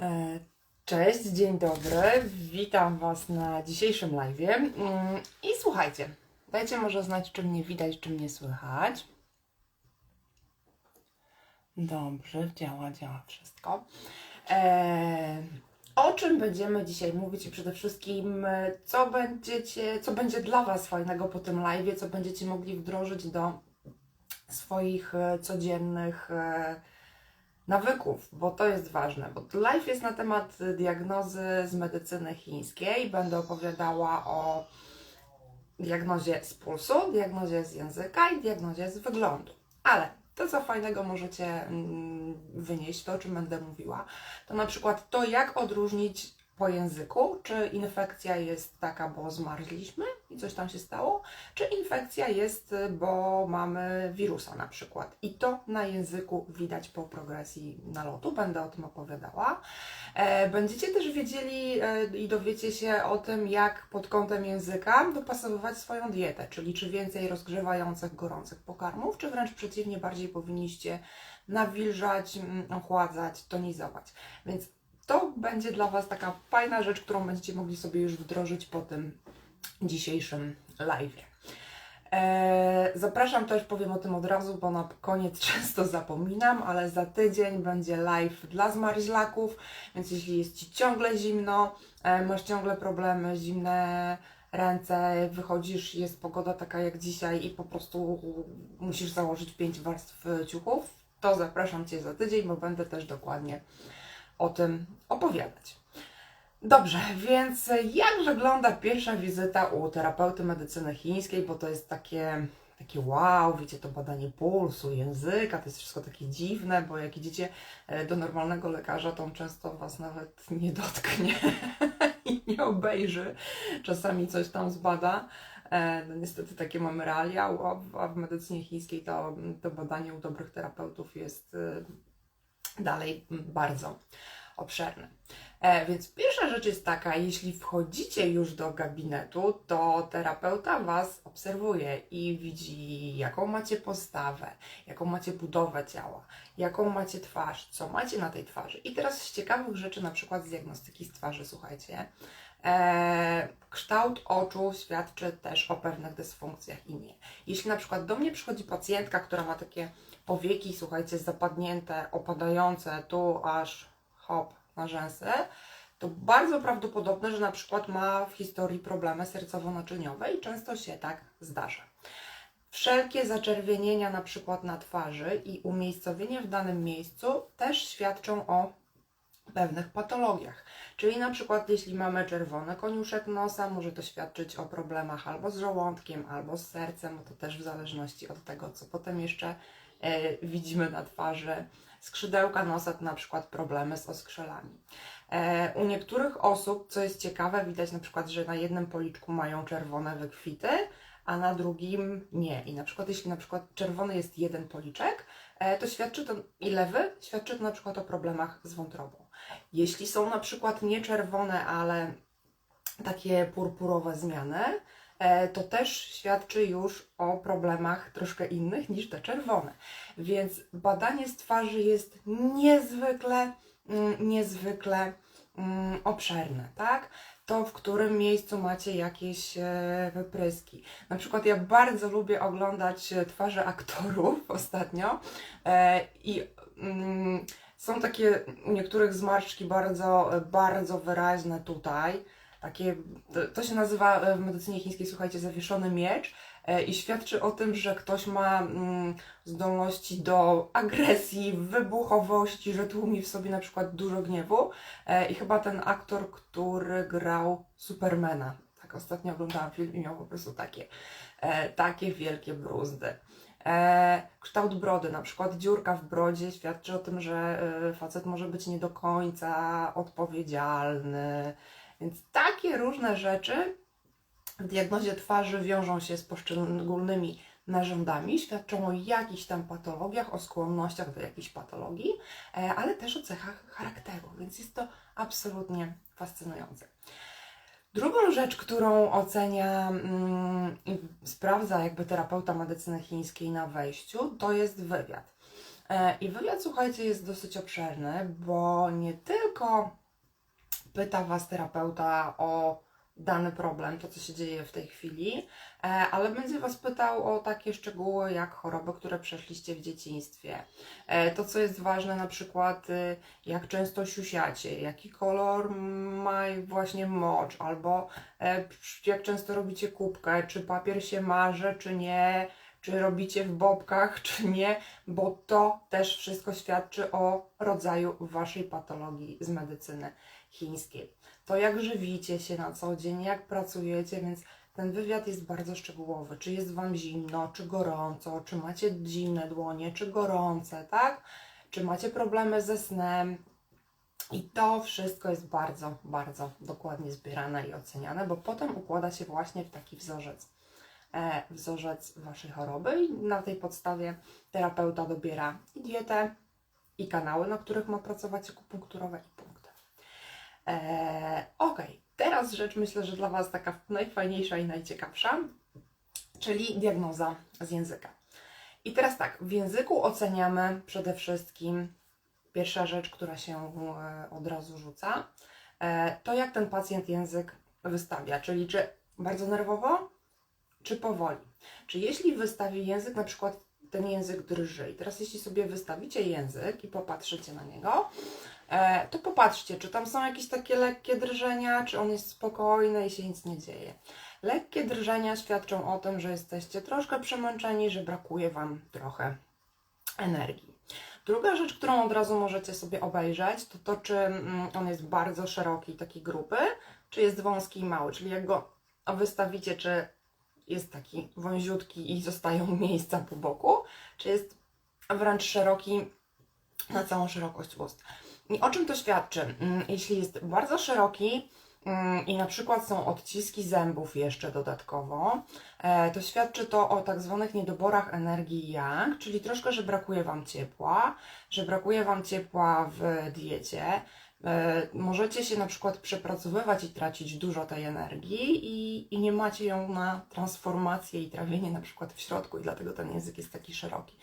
E, Cześć, dzień dobry. Witam Was na dzisiejszym live. Mm, I słuchajcie, dajcie może znać, czy mnie widać, czy mnie słychać. Dobrze, działa, działa wszystko. E, o czym będziemy dzisiaj mówić i przede wszystkim, co będziecie, co będzie dla Was fajnego po tym live, co będziecie mogli wdrożyć do swoich e, codziennych e, nawyków, bo to jest ważne, bo live jest na temat diagnozy z medycyny chińskiej. Będę opowiadała o diagnozie z pulsu, diagnozie z języka i diagnozie z wyglądu. Ale to, co fajnego możecie mm, wynieść, to o czym będę mówiła, to na przykład to, jak odróżnić po języku, czy infekcja jest taka, bo zmarzliśmy i coś tam się stało, czy infekcja jest, y, bo mamy wirusa na przykład. I to na języku widać po progresji nalotu, będę o tym opowiadała. E, Będziecie też wiedzieli e, i dowiecie się o tym, jak pod kątem języka dopasowywać swoją dietę, czyli czy więcej rozgrzewających, gorących pokarmów, czy wręcz przeciwnie, bardziej powinniście nawilżać, mm, ochładzać, tonizować. Więc to będzie dla Was taka fajna rzecz, którą będziecie mogli sobie już wdrożyć po tym dzisiejszym live. Eee, zapraszam też, powiem o tym od razu, bo na koniec często zapominam, ale za tydzień będzie live dla zmarzlaków, więc jeśli jest Ci ciągle zimno, e, masz ciągle problemy, zimne ręce, wychodzisz, jest pogoda taka jak dzisiaj i po prostu musisz założyć pięć warstw ciuchów, to zapraszam Cię za tydzień, bo będę też dokładnie o tym opowiadać. Dobrze, więc jak wygląda pierwsza wizyta u terapeuty medycyny chińskiej, bo to jest takie, takie wow, wiecie, to badanie pulsu, języka, to jest wszystko takie dziwne, bo jak idziecie e, do normalnego lekarza, to on często Was nawet nie dotknie i nie obejrzy, czasami coś tam zbada. E, No niestety takie mamy realia, a w- medycynie chińskiej to, to badanie u dobrych terapeutów jest e, dalej bardzo obszerne. E, więc pierwsza rzecz jest taka, jeśli wchodzicie już do gabinetu, to terapeuta Was obserwuje i widzi, jaką macie postawę, jaką macie budowę ciała, jaką macie twarz, co macie na tej twarzy. I teraz z ciekawych rzeczy, na przykład z diagnostyki z twarzy, słuchajcie. E, kształt oczu świadczy też o pewnych dysfunkcjach i nie. Jeśli na przykład do mnie przychodzi pacjentka, która ma takie powieki, słuchajcie, zapadnięte, opadające, tu aż hop na rzęsy, to bardzo prawdopodobne, że na przykład ma w historii problemy sercowo-naczyniowe i często się tak zdarza. Wszelkie zaczerwienienia na przykład na twarzy i umiejscowienie w danym miejscu też świadczą o pewnych patologiach. Czyli na przykład jeśli mamy czerwony koniuszek nosa, może to świadczyć o problemach albo z żołądkiem, albo z sercem, bo to też w zależności od tego, co potem jeszcze e, widzimy na twarzy. Skrzydełka nosa to na przykład problemy z oskrzelami. E, u niektórych osób, co jest ciekawe, widać na przykład, że na jednym policzku mają czerwone wykwity, a na drugim nie. I na przykład jeśli na przykład czerwony jest jeden policzek, e, to świadczy to i lewy, świadczy to na przykład o problemach z wątrobą. Jeśli są na przykład nie czerwone, ale takie purpurowe zmiany, e, to też świadczy już o problemach troszkę innych niż te czerwone. Więc badanie z twarzy jest niezwykle, mm, niezwykle mm, obszerne, tak? To, w którym miejscu macie jakieś e, wypryski. Na przykład ja bardzo lubię oglądać e, twarze aktorów ostatnio i mm, są takie u niektórych zmarszczki bardzo, bardzo wyraźne tutaj. Takie, to, to się nazywa e, w medycynie chińskiej, słuchajcie, zawieszony miecz e, i świadczy o tym, że ktoś ma mm, zdolności do agresji, wybuchowości, że tłumi w sobie na przykład dużo gniewu. E, I chyba ten aktor, który grał Supermana, tak ostatnio oglądałam film i miał po prostu takie, takie wielkie bruzdy. E, kształt brody, na przykład dziurka w brodzie świadczy o tym, że e, facet może być nie do końca odpowiedzialny. Więc takie różne rzeczy w diagnozie twarzy wiążą się z poszczególnymi narządami, świadczą o jakichś tam patologiach, o skłonnościach do jakichś patologii, e, ale też o cechach charakteru, więc jest to absolutnie fascynujące. Drugą rzecz, którą ocenia mm, i sprawdza jakby terapeuta medycyny chińskiej na wejściu, to jest wywiad. E, I wywiad, słuchajcie, jest dosyć obszerny, bo nie tylko pyta Was terapeuta o dany problem, to co się dzieje w tej chwili, e, ale będzie Was pytał o takie szczegóły jak choroby, które przeszliście w dzieciństwie. E, To, co jest ważne, na przykład y, jak często siusiacie, jaki kolor ma właśnie mocz, albo e, jak często robicie kubkę, czy papier się marze, czy nie, czy robicie w bobkach, czy nie, bo to też wszystko świadczy o rodzaju Waszej patologii z medycyny chińskiej. To jak żywicie się na co dzień, jak pracujecie, więc ten wywiad jest bardzo szczegółowy. Czy jest Wam zimno, czy gorąco, czy macie zimne dłonie, czy gorące, tak? Czy macie problemy ze snem, i to wszystko jest bardzo, bardzo dokładnie zbierane i oceniane, bo potem układa się właśnie w taki wzorzec, e, wzorzec Waszej choroby i na tej podstawie terapeuta dobiera i dietę, i kanały, na których ma pracować akupunkturowe i punkty. E, ok, teraz rzecz myślę, że dla Was taka najfajniejsza i najciekawsza, czyli diagnoza z języka. I teraz tak, w języku oceniamy przede wszystkim pierwsza rzecz, która się e, od razu rzuca, e, to jak ten pacjent język wystawia, czyli czy bardzo nerwowo, czy powoli. Czy jeśli wystawi język, na przykład ten język drży. I teraz jeśli sobie wystawicie język i popatrzycie na niego, to popatrzcie, czy tam są jakieś takie lekkie drżenia, czy on jest spokojny i się nic nie dzieje. Lekkie drżenia świadczą o tym, że jesteście troszkę przemęczeni, że brakuje Wam trochę energii. Druga rzecz, którą od razu możecie sobie obejrzeć, to to, czy mm, on jest bardzo szeroki, taki grupy, czy jest wąski i mały. Czyli jak go wystawicie, czy jest taki wąziutki i zostają miejsca po boku, czy jest wręcz szeroki na całą szerokość ust. I o czym to świadczy? Mm, Jeśli jest bardzo szeroki mm, i na przykład są odciski zębów jeszcze dodatkowo, e, to świadczy to o tak zwanych niedoborach energii yang, czyli troszkę, że brakuje Wam ciepła, że brakuje Wam ciepła w diecie, Możecie się na przykład przepracowywać i tracić dużo tej energii i, i nie macie ją na transformację i trawienie na przykład w środku i dlatego ten język jest taki szeroki.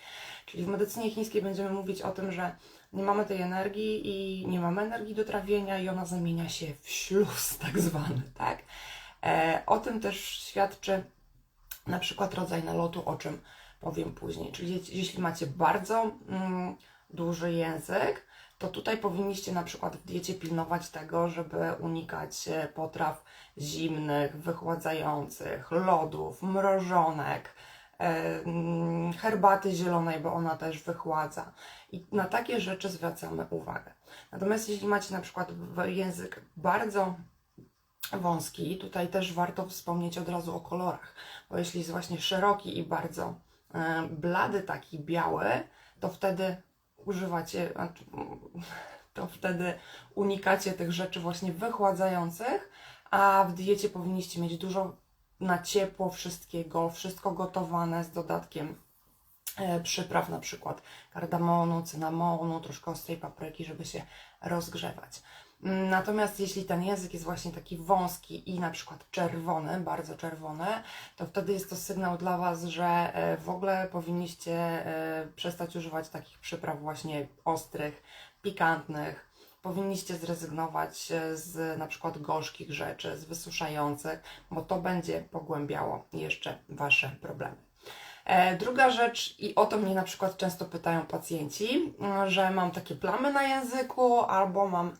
Czyli w medycynie chińskiej będziemy mówić o tym, że nie mamy tej energii i nie mamy energii do trawienia i ona zamienia się w śluz tak zwany, tak? E, o tym też świadczy na przykład rodzaj nalotu, o czym powiem później. Czyli jeśli macie bardzo mm, duży język, to tutaj powinniście na przykład w diecie pilnować tego, żeby unikać e, potraw zimnych, wychładzających, lodów, mrożonek, e, mm, herbaty zielonej, bo ona też wychładza. I na takie rzeczy zwracamy uwagę. Natomiast jeśli macie na przykład język bardzo wąski, tutaj też warto wspomnieć od razu o kolorach, bo jeśli jest właśnie szeroki i bardzo e, blady, taki biały, to wtedy używacie, to wtedy unikacie tych rzeczy właśnie wychładzających, a w diecie powinniście mieć dużo na ciepło wszystkiego, wszystko gotowane z dodatkiem e, przypraw, na przykład kardamonu, cynamonu, troszkę ostrej papryki, żeby się rozgrzewać. Natomiast jeśli ten język jest właśnie taki wąski i na przykład czerwony, bardzo czerwony, to wtedy jest to sygnał dla Was, że e, w ogóle powinniście e, przestać używać takich przypraw właśnie ostrych, pikantnych. Powinniście zrezygnować e, z na przykład gorzkich rzeczy, z wysuszających, bo to będzie pogłębiało jeszcze Wasze problemy. Druga rzecz, i o to mnie na przykład często pytają pacjenci, że mam takie plamy na języku albo mam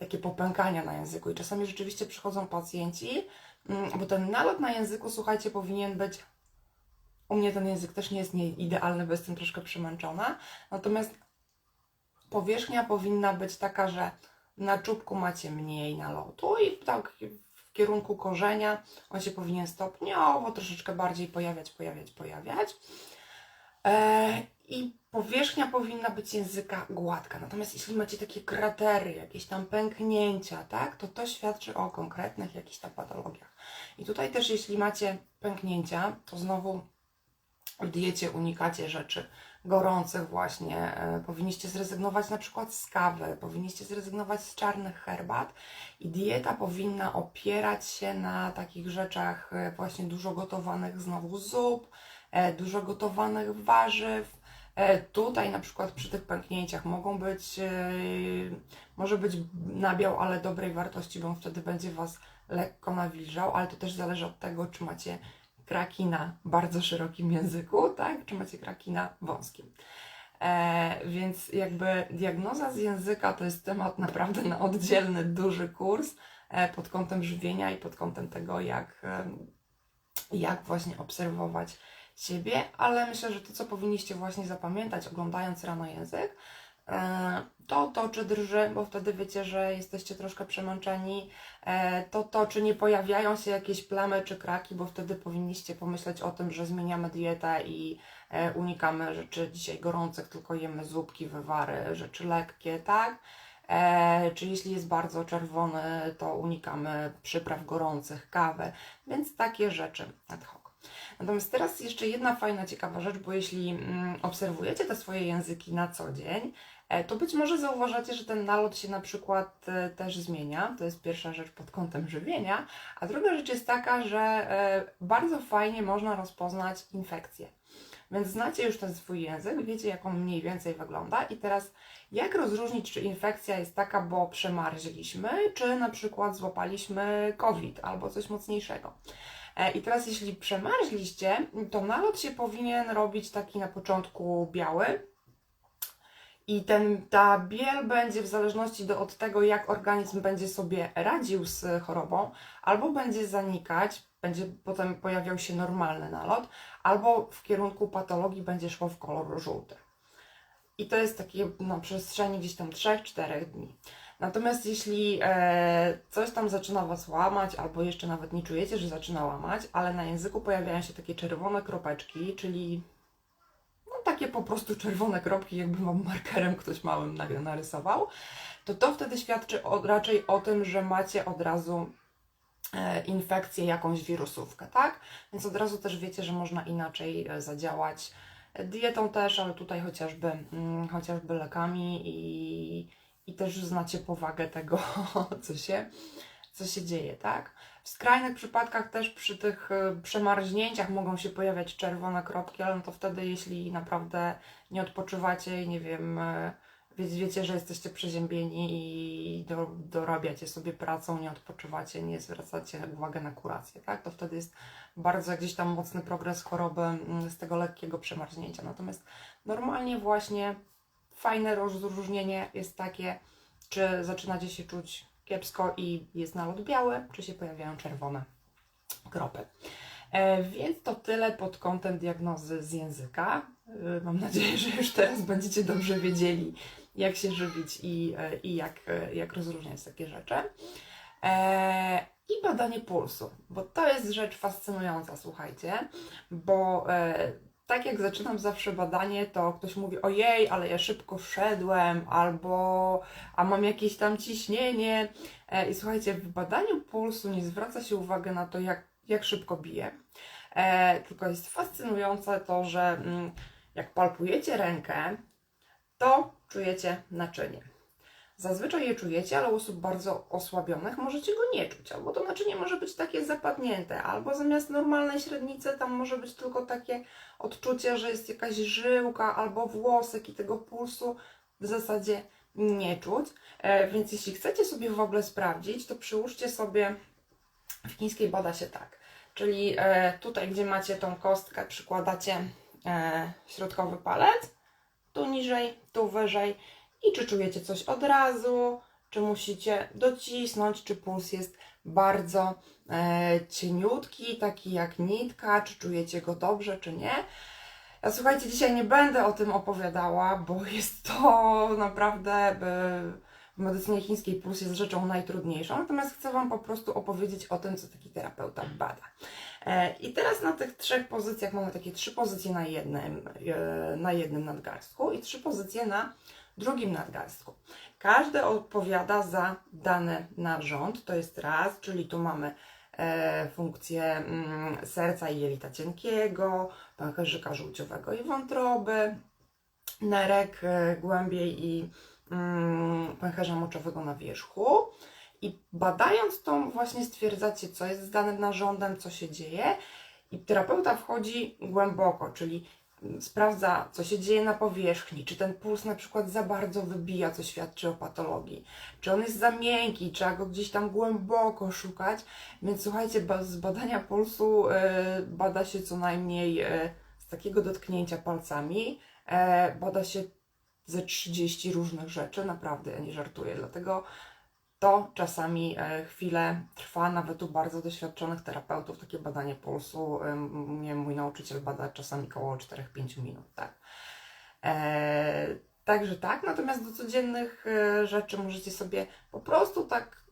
takie popękania na języku i czasami rzeczywiście przychodzą pacjenci, mm, bo ten nalot na języku, słuchajcie, powinien być. U mnie ten język też nie jest nie idealny, bo jestem troszkę przemęczona. Natomiast powierzchnia powinna być taka, że na czubku macie mniej nalotu i tak w kierunku korzenia on się powinien stopniowo troszeczkę bardziej pojawiać, pojawiać, pojawiać. E, I powierzchnia powinna być języka gładka. Natomiast jeśli macie takie kratery, jakieś tam pęknięcia, tak, to to świadczy o konkretnych jakichś tam patologiach. I tutaj też jeśli macie pęknięcia, to znowu w diecie unikacie rzeczy gorących właśnie. E, powinniście zrezygnować na przykład z kawy, powinniście zrezygnować z czarnych herbat i dieta powinna opierać się na takich rzeczach e, właśnie dużo gotowanych znowu zup, e, dużo gotowanych warzyw, Tutaj na przykład przy tych pęknięciach mogą być, e, może być nabiał, ale dobrej wartości, bo on wtedy będzie Was lekko nawilżał, ale to też zależy od tego, czy macie kraki na bardzo szerokim języku, tak? Czy macie kraki na wąskim. E, więc jakby diagnoza z języka to jest temat naprawdę na oddzielny, duży kurs e, pod kątem żywienia i pod kątem tego, jak, em, jak właśnie obserwować siebie, ale myślę, że to, co powinniście właśnie zapamiętać, oglądając rano język, e, to to, czy drży, bo wtedy wiecie, że jesteście troszkę przemęczeni, e, to to, czy nie pojawiają się jakieś plamy czy kraki, bo wtedy powinniście pomyśleć o tym, że zmieniamy dietę i e, unikamy rzeczy dzisiaj gorących, tylko jemy zupki, wywary, rzeczy lekkie, tak? E, czy jeśli jest bardzo czerwony, to unikamy przypraw gorących, kawy, więc takie rzeczy ad hoc. Natomiast teraz jeszcze jedna fajna, ciekawa rzecz, bo jeśli mm, obserwujecie te swoje języki na co dzień, e, to być może zauważacie, że ten nalot się na przykład e, też zmienia. To jest pierwsza rzecz pod kątem żywienia. A druga rzecz jest taka, że e, bardzo fajnie można rozpoznać infekcje. Więc znacie już ten swój język, wiecie jak on mniej więcej wygląda i teraz jak rozróżnić, czy infekcja jest taka, bo przemarzliśmy, czy na przykład złapaliśmy COVID albo coś mocniejszego. E, I teraz jeśli przemarzliście, to nalot się powinien robić taki na początku biały, i ten, ta biel będzie w zależności do, od tego, jak organizm będzie sobie radził z chorobą, albo będzie zanikać, będzie potem pojawiał się normalny nalot, albo w kierunku patologii będzie szło w kolor żółty. I to jest takie na przestrzeni gdzieś tam 3-4 dni. Natomiast jeśli e, coś tam zaczyna Was łamać, albo jeszcze nawet nie czujecie, że zaczyna łamać, ale na języku pojawiają się takie czerwone kropeczki, czyli no, takie po prostu czerwone kropki, jakby Wam markerem ktoś małym na- narysował, to to wtedy świadczy o, raczej o tym, że macie od razu e, infekcję, jakąś wirusówkę, tak? Więc od razu też wiecie, że można inaczej e, zadziałać dietą też, ale tutaj chociażby, mm, chociażby lekami i, i też znacie powagę tego, co się, co się dzieje, tak? W skrajnych przypadkach też przy tych e, przemarznięciach mogą się pojawiać czerwone kropki, ale no to wtedy, jeśli naprawdę nie odpoczywacie i nie wiem, wie- wiecie, że jesteście przeziębieni i do, dorabiacie sobie pracą, nie odpoczywacie, nie zwracacie uwagi na kurację, tak? To wtedy jest bardzo gdzieś tam mocny progres choroby mm, z tego lekkiego przemarznięcia. Natomiast normalnie właśnie fajne rozróżnienie jest takie, czy zaczynacie się czuć kiepsko i jest nalot biały, czy się pojawiają czerwone kropy. E, więc to tyle pod kątem diagnozy z języka. E, mam nadzieję, że już teraz będziecie dobrze wiedzieli, jak się żywić i, e, i jak, e, jak rozróżniać takie rzeczy. E, I badanie pulsu, bo to jest rzecz fascynująca, słuchajcie, bo e, tak jak zaczynam zawsze badanie, to ktoś mówi: Ojej, ale ja szybko szedłem, albo a mam jakieś tam ciśnienie. E, I słuchajcie, w badaniu pulsu nie zwraca się uwagi na to, jak, jak szybko bije, e, tylko jest fascynujące to, że mm, jak palpujecie rękę, to czujecie naczynie. Zazwyczaj je czujecie, ale u osób bardzo osłabionych możecie go nie czuć, albo to naczynie może być takie zapadnięte, albo zamiast normalnej średnicy tam może być tylko takie odczucie, że jest jakaś żyłka albo włosek i tego pulsu w zasadzie nie czuć. E, więc jeśli chcecie sobie w ogóle sprawdzić, to przyłóżcie sobie, w chińskiej bada się tak, czyli e, tutaj, gdzie macie tą kostkę, przykładacie e, środkowy palec, tu niżej, tu wyżej i czy czujecie coś od razu, czy musicie docisnąć, czy puls jest bardzo e, cieniutki, taki jak nitka, czy czujecie go dobrze, czy nie. Ja słuchajcie, dzisiaj nie będę o tym opowiadała, bo jest to naprawdę e, w medycynie chińskiej puls jest rzeczą najtrudniejszą, natomiast chcę Wam po prostu opowiedzieć o tym, co taki terapeuta bada. E, I teraz na tych trzech pozycjach mamy takie trzy pozycje na jednym, e, na jednym nadgarstku i trzy pozycje na drugim nadgarstku. Każdy odpowiada za dany narząd, to jest raz, czyli tu mamy e, funkcję mm, serca i jelita cienkiego, pęcherzyka żółciowego i wątroby, nerek e, głębiej i mm, pęcherza moczowego na wierzchu. I badając to właśnie stwierdzacie, co jest z danym narządem, co się dzieje. I terapeuta wchodzi głęboko, czyli sprawdza, co się dzieje na powierzchni, czy ten puls na przykład za bardzo wybija, co świadczy o patologii, czy on jest za miękki, trzeba go gdzieś tam głęboko szukać. Więc słuchajcie, z badania pulsu e, bada się co najmniej e, z takiego dotknięcia palcami, e, bada się ze 30 różnych rzeczy, naprawdę, ja nie żartuję, dlatego to czasami e, chwilę trwa, nawet u bardzo doświadczonych terapeutów, takie badanie pulsu. mój nauczyciel bada czasami około 4-5 minut, tak. E, także tak, natomiast do codziennych e, rzeczy możecie sobie po prostu tak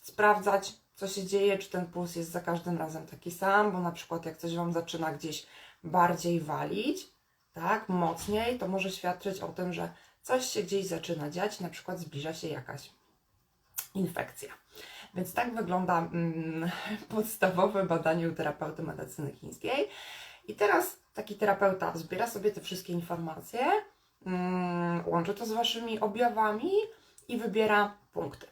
sprawdzać, co się dzieje, czy ten puls jest za każdym razem taki sam, bo na przykład jak coś Wam zaczyna gdzieś bardziej walić, tak, mocniej, to może świadczyć o tym, że coś się gdzieś zaczyna dziać, na przykład zbliża się jakaś infekcja. Więc tak wygląda mm, podstawowe badanie u terapeuty medycyny chińskiej. I teraz taki terapeuta zbiera sobie te wszystkie informacje, mm, łączy to z waszymi objawami i wybiera punkty.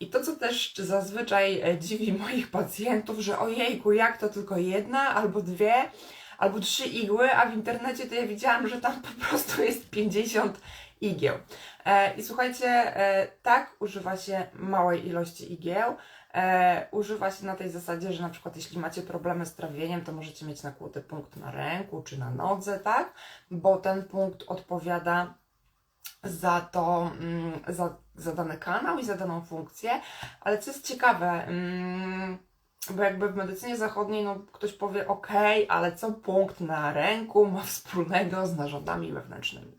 I to, co też zazwyczaj e, dziwi moich pacjentów, że ojejku, jak to tylko jedna albo dwie, albo trzy igły, a w internecie to ja widziałam, że tam po prostu jest 50 igieł. E, I słuchajcie, e, tak używa się małej ilości igieł. E, używa się na tej zasadzie, że na przykład jeśli macie problemy z trawieniem, to możecie mieć nakłuty punkt na ręku czy na nodze, tak? Bo ten punkt odpowiada za to, mm, za, za dany kanał i za daną funkcję. Ale co jest ciekawe, mm, bo jakby w medycynie zachodniej no, ktoś powie, ok, ale co punkt na ręku ma wspólnego z narządami wewnętrznymi?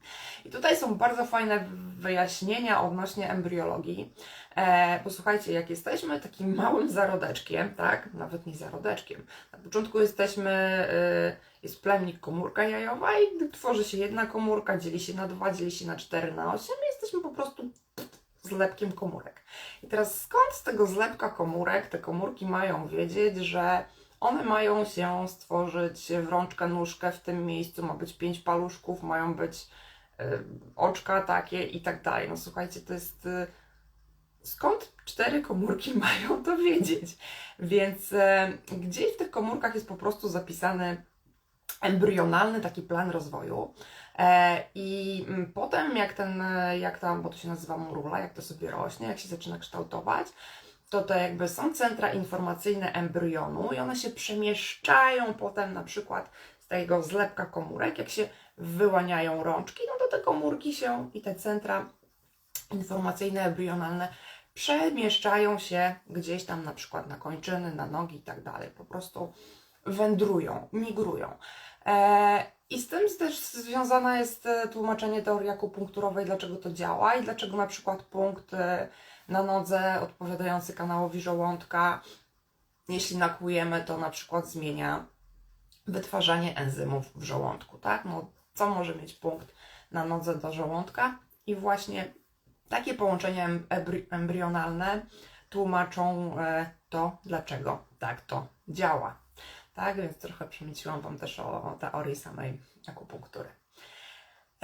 I tutaj są bardzo fajne wyjaśnienia odnośnie embriologii. E, posłuchajcie, jak jesteśmy takim małym zarodeczkiem, tak, nawet nie zarodeczkiem, na początku jesteśmy, e, jest plemnik komórka jajowa i tworzy się jedna komórka, dzieli się na dwa, dzieli się na cztery, na osiem i jesteśmy po prostu zlepkiem komórek. I teraz skąd z tego zlepka komórek te komórki mają wiedzieć, że one mają się stworzyć w rączkę, nóżkę, w tym miejscu ma być pięć paluszków, mają być y, oczka takie i tak dalej. No słuchajcie, to jest... Y, skąd cztery komórki mają to wiedzieć? Więc y, gdzieś w tych komórkach jest po prostu zapisany embrionalny taki plan rozwoju. E, I mm, potem, jak ten, e, jak tam, bo to się nazywa murula, jak to sobie rośnie, jak się zaczyna kształtować, to to jakby są centra informacyjne embrionu i one się przemieszczają potem na przykład z tego zlepka komórek, jak się wyłaniają rączki, no to te komórki się i te centra informacyjne, embrionalne przemieszczają się gdzieś tam na przykład na kończyny, na nogi i tak dalej. Po prostu wędrują, migrują. E, I z tym też związane jest e, tłumaczenie teorii akupunkturowej, dlaczego to działa i dlaczego na przykład punkt e, na nodze odpowiadający kanałowi żołądka, jeśli nakłujemy, to na przykład zmienia wytwarzanie enzymów w żołądku, tak? No, co może mieć punkt na nodze do żołądka? I właśnie takie połączenia embrionalne tłumaczą to, dlaczego tak to działa. Tak, więc trochę przemyciłam Wam też o, teorii samej akupunktury.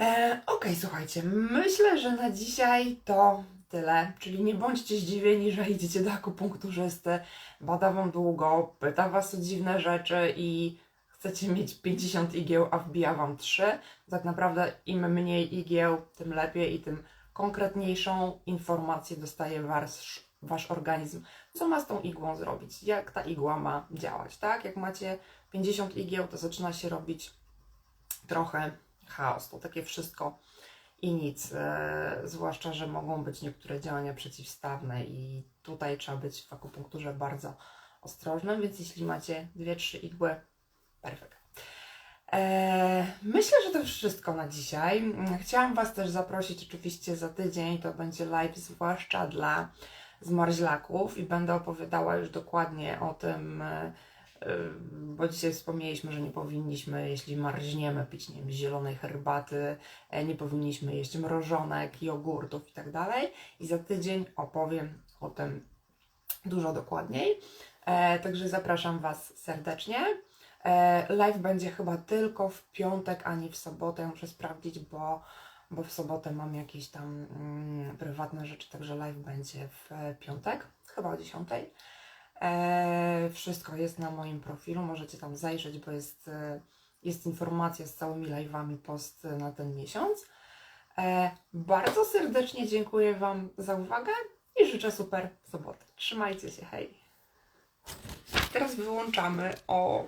E, Okej, słuchajcie, myślę, że na dzisiaj to tyle. Czyli nie bądźcie zdziwieni, że idziecie do akupunkturzysty, bada Wam długo, pyta Was o dziwne rzeczy i chcecie mieć 50 igieł, a wbija Wam 3. Tak naprawdę im mniej igieł, tym lepiej i tym konkretniejszą informację dostaje wasz, wasz organizm, co ma z tą igłą zrobić, jak ta igła ma działać, tak? Jak macie 50 igieł, to zaczyna się robić trochę chaos, to takie wszystko i nic, e, zwłaszcza, że mogą być niektóre działania przeciwstawne i tutaj trzeba być w akupunkturze bardzo ostrożnym, więc jeśli macie 2-3 igły, perfekt. E, myślę, że to wszystko na dzisiaj. Chciałam Was też zaprosić oczywiście za tydzień, to będzie live zwłaszcza dla zmarzlaków i będę opowiadała już dokładnie o tym, e, e, bo dzisiaj wspomnieliśmy, że nie powinniśmy, jeśli marzniemy, pić nie wiem, zielonej herbaty, e, nie powinniśmy jeść mrożonek, jogurtów i tak. I za tydzień opowiem o tym dużo dokładniej. Także zapraszam Was serdecznie. Live będzie chyba tylko w piątek, a nie w sobotę. Muszę sprawdzić, bo, bo w sobotę mam jakieś tam mm, prywatne rzeczy, także live będzie w e, piątek, chyba o 10. E, wszystko jest na moim profilu, możecie tam zajrzeć, bo jest, e, jest informacja z całymi live'ami post e, na ten miesiąc. E, bardzo serdecznie dziękuję Wam za uwagę i życzę super soboty. Trzymajcie się, hej! Teraz wyłączamy o